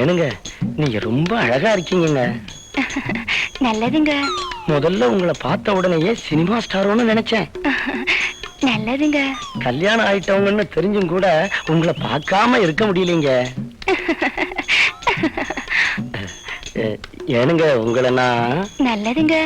ஏனுங்க நீங்க ரொம்ப அழகா இருக்கீங்கங்க. நல்லதுங்க. முதல்ல உங்களை பார்த்த உடனேயே சினிமா ஸ்டாரோன்னு நினைச்சேன். நல்லதுங்க. கல்யாணம் ஆயிட்டவங்கன்னு தெரிஞ்சும் கூட உங்களை பார்க்காம இருக்க முடியலீங்க. ஏனுங்க உங்களை நான் நல்லதுங்க.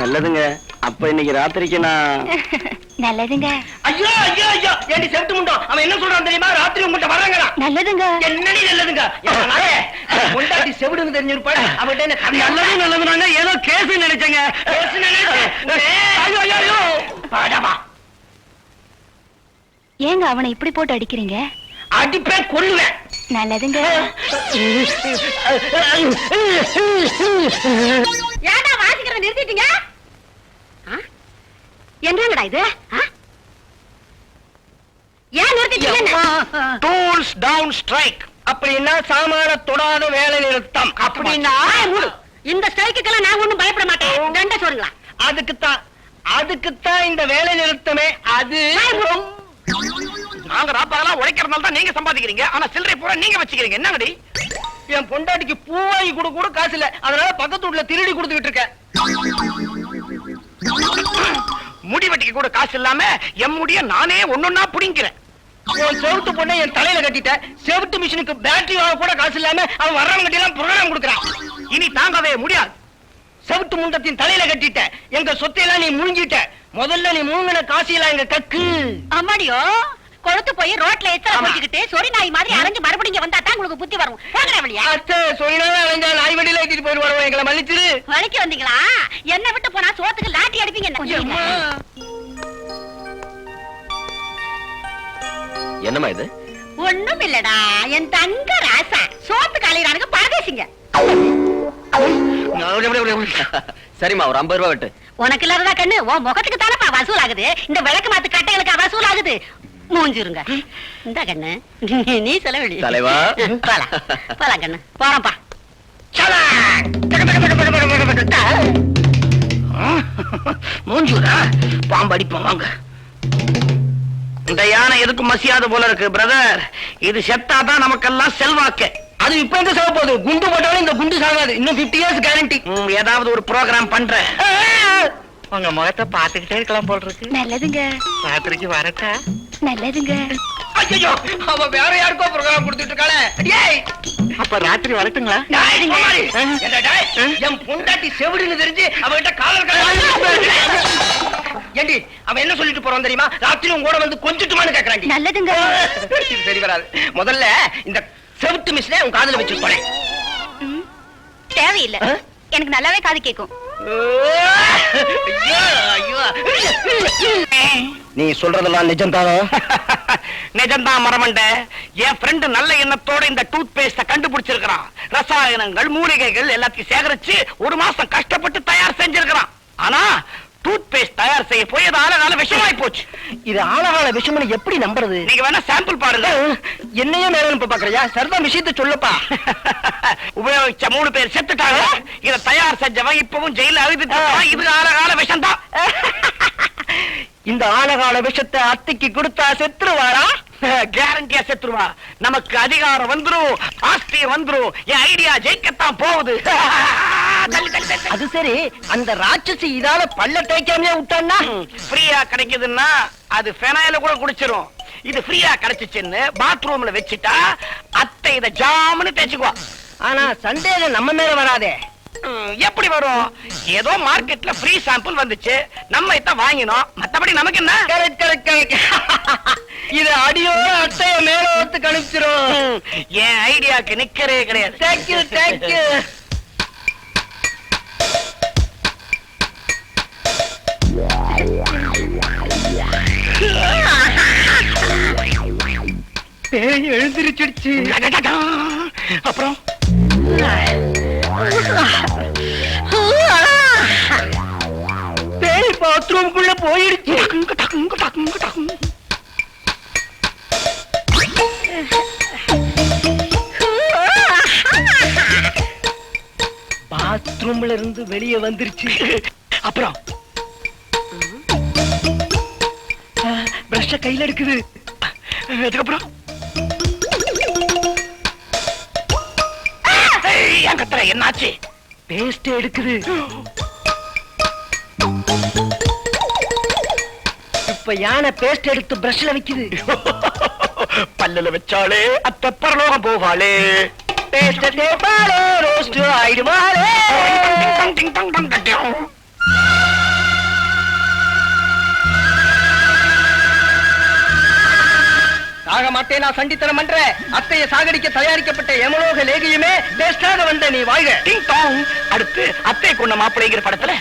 நல்லதுங்க. அப்ப இன்னைக்கு ராத்திரிக்கு நான் நல்லதுங்க. ஐயோ ஐயோ ஐயோ. ஏண்டி செவிட்டு முண்டோம்? அவன் என்ன சொல்றான் தெரியுமா? ராத்திரி உங்கள்கிட்ட வர்றாங்களா நல்லதுங்க. என்னடி நல்லதுங்க? பொண்டாட்டி செவிடுன்னு தெரிஞ்சிருப்பாள் அவன்கிட்ட என்ன நல்லது நல்லதுனாங்க ஏதோ கேஸ் நினைச்சேங்க. நினைச்சேன். ஏங்க அவனை இப்படி போட்டு அடிக்கிறீங்க? அடிப்பேன் கொல்லுவேன் நல்லதுங்க. ஏன்டா வாசிக்கிறத நிறுத்திட்டீங்க? என்னங்கடா இது? ஆ? டூல்ஸ் டவுன் ஸ்ட்ரைக் அப்படின்னா சாமான தொடாத வேலை நிறுத்தம். அப்படின்னா இந்த ஸ்ட்ரைக்குக்கெல்லாம் நான் ஒண்ணும் பயப்பட மாட்டேன். தண்ட சொல்லுங்களா. அதுக்குத்தான். அதுக்குத்தான் இந்த வேலை நிறுத்தமே. அது நாங்க ராப்பாலாம் உழைக்கிறதுனால தான் நீங்க சம்பாதிக்கிறீங்க. ஆனா சில்லறை பூரா நீங்க வச்சுக்கிறீங்க. என்னங்கடி? என் பொண்டாட்டிக்கு பூ வாங்கி கொடு கூட காசு இல்ல. அதனால பக்கத்து வீட்டுல திருடி கொடுத்துக்கிட்டு இருக்கேன். முடி வெட்டிக்க கூட காசு இல்லாம என் முடிய நானே ஒன்னொன்னா புடிங்கிறேன் உன் செவுட்டு பொண்ணை என் தலையில கட்டிட்ட செவுட்டு மிஷினுக்கு பேட்டரி வாங்க கூட காசு இல்லாம அவன் வர்றவங்க கிட்ட எல்லாம் ப்ரோக்ராம் கொடுக்குறான். இனி தாங்கவே முடியாது. செவுட்டு முண்டத்தின் தலையில கட்டிட்ட எங்க சொத்தையெல்லாம் நீ முழுங்கிட்ட முதல்ல நீ முழுங்கின காசியெல்லாம் எங்க கக்கு. அம்மாடியோ கொழுத்து போய் ரோட்ல ஆமா. போட்டுக்கிட்டு சொறி நாய் மாதிரி அரைஞ்சு மறுபடியும் வந்தா தான் உங்களுக்கு புத்தி வரும். போங்கடா வழியா அத்தை சொல்லினாலும் அலைஞ்சா நாய் வண்டியில ஏத்திட்டு போயிடுவாரு எங்களை மன்னிச்சிரு. வலிக்கு வந்தீங்களா? என்ன விட்டு போனா சோத்துக்கு லாட்டி அடிப்பீங்க என்ன? என்னம்மா இது? ஒண்ணும் இல்லடா என் தங்க ராசா. சோத்து காலையிறானுங்க பாதேசிங்க சரிம்மா ஒரு ஐம்பது ரூபா விட்டு. உனக்கு இல்லாததா கண்ணு? உன் முகத்துக்கு தானப்பா வசூல் ஆகுது இந்த விளக்கு மாத்து கட்டைகளுக்கு வசூல் ஆகுது மூஞ்சிருங்க. இந்த கண்ணு. நீ செலவழி தலைவா. போலாம். போலாம் கண்ணு. போறோம்ப்பா. மூஞ்சூரா? பாம்பு அடிப்போம் வாங்க. இந்த யானை எதுக்கு மசியாத போல இருக்கு பிரதர் இது செத்தாதான் நமக்கெல்லாம் செல்வாக்கு. அது இப்ப எங்க சாக போகுது? குண்டு போட்டாலும் இந்த குண்டு சாகாது. இன்னும் 50 இயர்ஸ் கேரண்டி ஏதாவது ஒரு ப்ரோக்ராம் பண்றேன். உங்க முகத்தை பாத்துக்கிட்டே இருக்கலாம் போல் இருக்கு. நல்லதுங்க. ராத்திரிக்கு வரட்டா? நல்லதுங்க. ஐயோ அவ வேற யாருக்கோ ப்ரோக்ராம் கொடுத்துட்டு இருக்காளே. டேய் அப்ப ராத்திரி வரட்டுங்களா? என் பொண்டாட்டி செவிடுன்னு தெரிஞ்சு அவகிட்ட காலர் காலர் ஏண்டி அவன் என்ன சொல்லிட்டு போறான் தெரியுமா? ராத்திரி உங்க கூட வந்து கொஞ்சிட்டுமான்னு நல்லதுங்க. இது சரி வராது. முதல்ல இந்த செவுட்டு மிஸ்ல உன் காதுல வச்சு போறேன் ம், தேவையில்லை? எனக்கு நல்லாவே காது கேட்கும் நீ சொல்றதெல்லாம் நிஜம்தானோ? நிஜம்தான் மரமண்ட. என் ஃப்ரெண்டு நல்ல எண்ணத்தோட இந்த டூத் பேஸ்ட கண்டுபிடிச்சிருக்கிறான். ரசாயனங்கள் மூலிகைகள் எல்லாத்தையும் சேகரிச்சு ஒரு மாசம் கஷ்டப்பட்டு தயார் செஞ்சிருக்கிறான். ஆனா டூத் பேஸ்ட் தயார் செய்ய போய் அது ஆழகால விஷமாய் போச்சு. இது ஆழகால விஷம்னு எப்படி நம்புறது? நீங்க வேணா சாம்பிள் பாருங்க. என்னையே மேலும் இப்ப பாக்குறியா? சரிதான் விஷயத்தை சொல்லப்பா. உபயோகிச்ச மூணு பேர் செத்துட்டாங்க. இத தயார் செஞ்சவன் இப்பவும் ஜெயில அழுதுட்டு இருக்கான். இது ஆழகால விஷம் தான் இந்த ஆழகால விஷத்தை அத்திக்கு கொடுத்தா செத்துருவாரா? கேரண்டியா செத்துருவா. நமக்கு அதிகாரம் வந்துரும் ஆஸ்தி வந்துரும். என் ஐடியா ஜெயிக்கத்தான் போகுது. அது சரி. அந்த ராட்சசி இதால பல்ல தேய்க்காமலே விட்டான்னா? ஃப்ரீயா கிடைக்குதுன்னா அது ஃபெனாயில கூட குடிச்சிரும். இது ஃப்ரீயா கிடைச்சிச்சுன்னு பாத்ரூம்ல வச்சுட்டா அத்தை இத ஜாமுன்னு தேய்ச்சுக்குவா. ஆனா சந்தேகம் நம்ம மேல வராதே. எப்படி வரும்? ஏதோ மார்க்கெட்ல ஃப்ரீ சாம்பிள் வந்துச்சு. நம்ம இத வாங்கினோம். மத்தபடி நமக்கு என்ன? கரெக்ட் கரெக்ட் கரெக்ட் இது அடியோட அட்டைய மேல ஒத்து கணிச்சிரும். என் ஐடியாக்கு நிக்கறே கிடையாது. தேங்க்யூ தேங்க்யூ பேய் எழுந்திருச்சிடுச்சு. அப்புறம்? பேய் பாத்ரூம்குள்ள போயிடுச்சு பாத்ரூம்ல இருந்து வெளியே வந்துருச்சு. அப்புறம். பிரஷ கையில எடுக்குது. அதுக்கப்புறம். ஏன் கத்துற என்னாச்சு பேஸ்ட் எடுக்குது இப்ப யானை பேஸ்ட் எடுத்து பிரஷ்ல வைக்குது பல்லுல வச்சாலே அத்த பரலோகம் போவாளே பேஸ்ட் ரோஸ்ட் ஆயிடுமாலே சாக மாட்டேன் நான் சண்டித்தனம் பண்ற. அத்தையை சாகடிக்க தயாரிக்கப்பட்ட எமலோக லேகியுமே பேஸ்டாக வந்த நீ வாழ்க. அடுத்து அத்தை கொண்ட மாப்பிள்ளைங்கிற படத்துல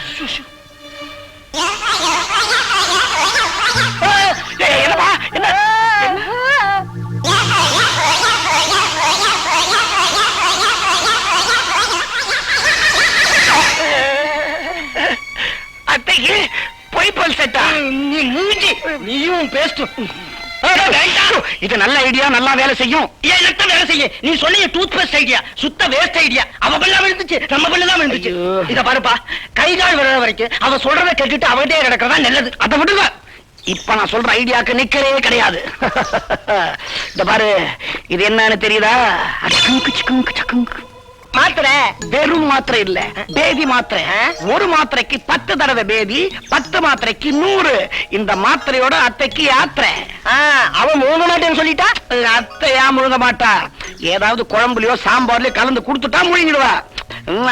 இது நல்ல ஐடியா நல்லா வேலை செய்யும். எனக்கு வேலை செய்ய. நீ சொன்னிய டூத் பேஸ்ட் ஐடியா சுத்த வேஸ்ட் ஐடியா அவ பல்ல விழுந்துச்சு நம்ம பல்ல தான் விழுந்துச்சு. இத பாருப்பா கை கால் விழுற வரைக்கும் அவ சொல்றத கேட்டுட்டு அவகிட்டே கிடக்கிறதா நல்லது. அதை விடுங்க. இப்ப நான் சொல்ற ஐடியாக்கு நிக்கவே கிடையாது. இந்த பாரு இது என்னன்னு தெரியுதா. மாத்திர? வெறும் மாத்திரை இல்ல. பேதி மாத்திரை. ஒரு மாத்திரைக்கு பத்து தடவை பேதி பத்து மாத்திரைக்கு நூறு. இந்த மாத்திரையோட அத்தைக்கு யாத்திரை. அவ முழுங்க மாட்டேன்னு சொல்லிட்டா? அத்தையா முழுங்க மாட்டா. ஏதாவது குழம்புலயோ சாம்பார்லயோ கலந்து கொடுத்துட்டா முழுங்கிடுவா.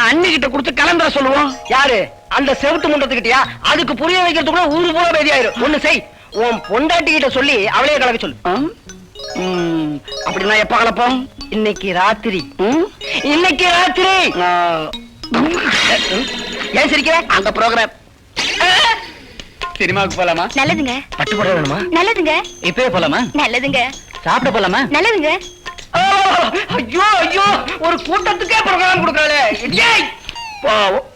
அண்ணிக்கிட்ட கொடுத்து கலந்துர சொல்லுவோம். யாரு? அந்த செவுட்டு முண்டத்துக்கிட்டயா? அதுக்கு புரிய வைக்கிறதுக்குள்ள ஊரு பூரா பேதி ஆயிரும் ஒண்ணு செய். உன் பொண்டாட்டி கிட்ட சொல்லி அவளையே கலக்க சொல்லு. அப்படின்னா எப்ப கலப்போம்? இன்னைக்கு ராத்திரி. ம்? இன்னைக்கு ராத்திரி. ஏன் சிரிக்கிற? அந்த ப்ரோக்ராம் சினிமாவுக்கு போலாமா? நல்லதுங்க. பட்டு போட வேணுமா? நல்லதுங்க. இப்பவே போலாமா? நல்லதுங்க. சாப்பிட போலாமா? நல்லதுங்க. ஐயோ ஐயோ ஒரு கூட்டத்துக்கே ப்ரோக்ராம் கொடுக்கறாளே. ஏய் பாவம்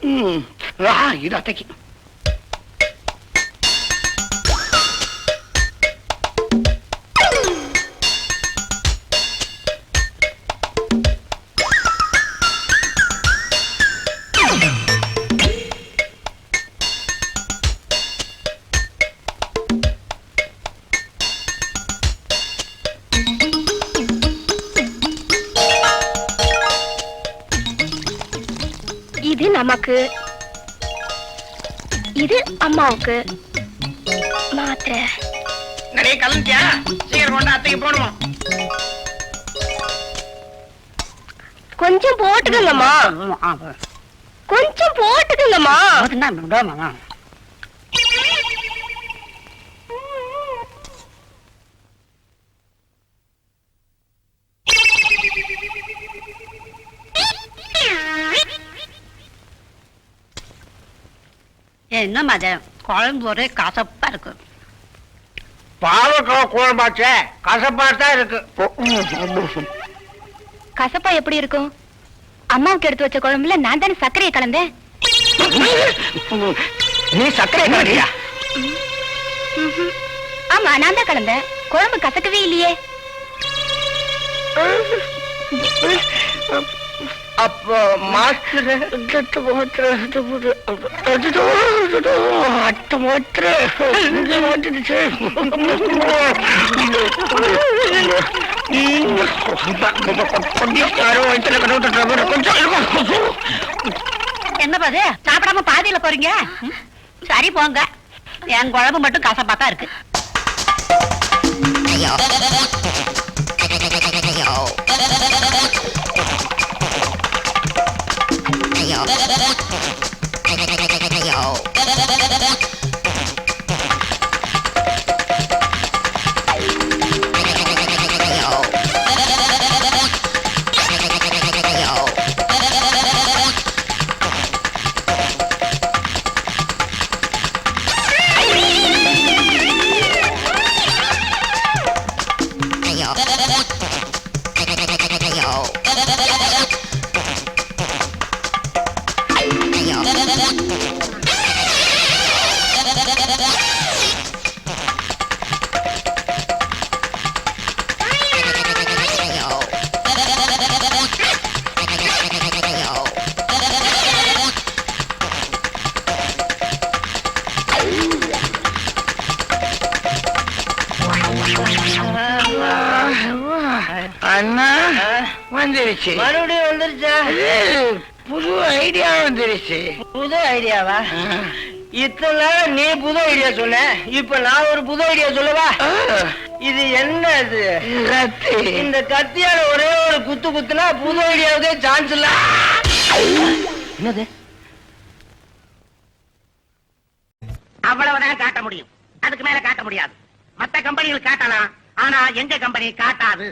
இது அத்தைக்கு. இது நமக்கு இது அம்மாவுக்கு. மாத்திரை. நிறைய கலந்துட்டியா? சீக்கிரம் கொண்டு அத்தைக்கு போடுவோம். கொஞ்சம் போட்டுக்கங்கம்மா. கொஞ்சம் போட்டுக்கங்கம்மா. என்ன மதம் குழம்பு ஒரே கசப்பா இருக்கு. பாவக்காய் குழம்பாச்சே கசப்பா தான் இருக்கு கசப்பா எப்படி இருக்கும்? அம்மாவுக்கு எடுத்து வச்ச குழம்புல நான் தானே சர்க்கரையை கலந்தேன்? நீ சர்க்கரை கலக்கியா. ஆமா நான் தான் கலந்தேன். குழம்பு கசக்கவே இல்லையே. அப்போ மாஸ்டர் என்ன பாது? சாப்பிடாம பாதியில போறீங்க? சரி போங்க. என் குழம்பு மட்டும் கசப்பா தான் இருக்கு. அண்ணா வந்துருச்சு. மறுபடியும் வந்துருச்சா? புது ஐடியா வந்துருச்சு. புது ஐடியாவா? இத்தனை நாள் நீ புது ஐடியா சொன்ன. இப்ப நான் ஒரு புது ஐடியா சொல்லவா? இது என்ன இது? கத்தி இந்த கத்தியால ஒரே ஒரு குத்து குத்துனா புது ஐடியாவுக்கே சான்ஸ் இல்ல. என்னது? அவ்வளவுதான் காட்ட முடியும். அதுக்கு மேல காட்ட முடியாது. மத்த கம்பெனிகள் காட்டலாம். ஆனா எங்க கம்பெனி காட்டாது?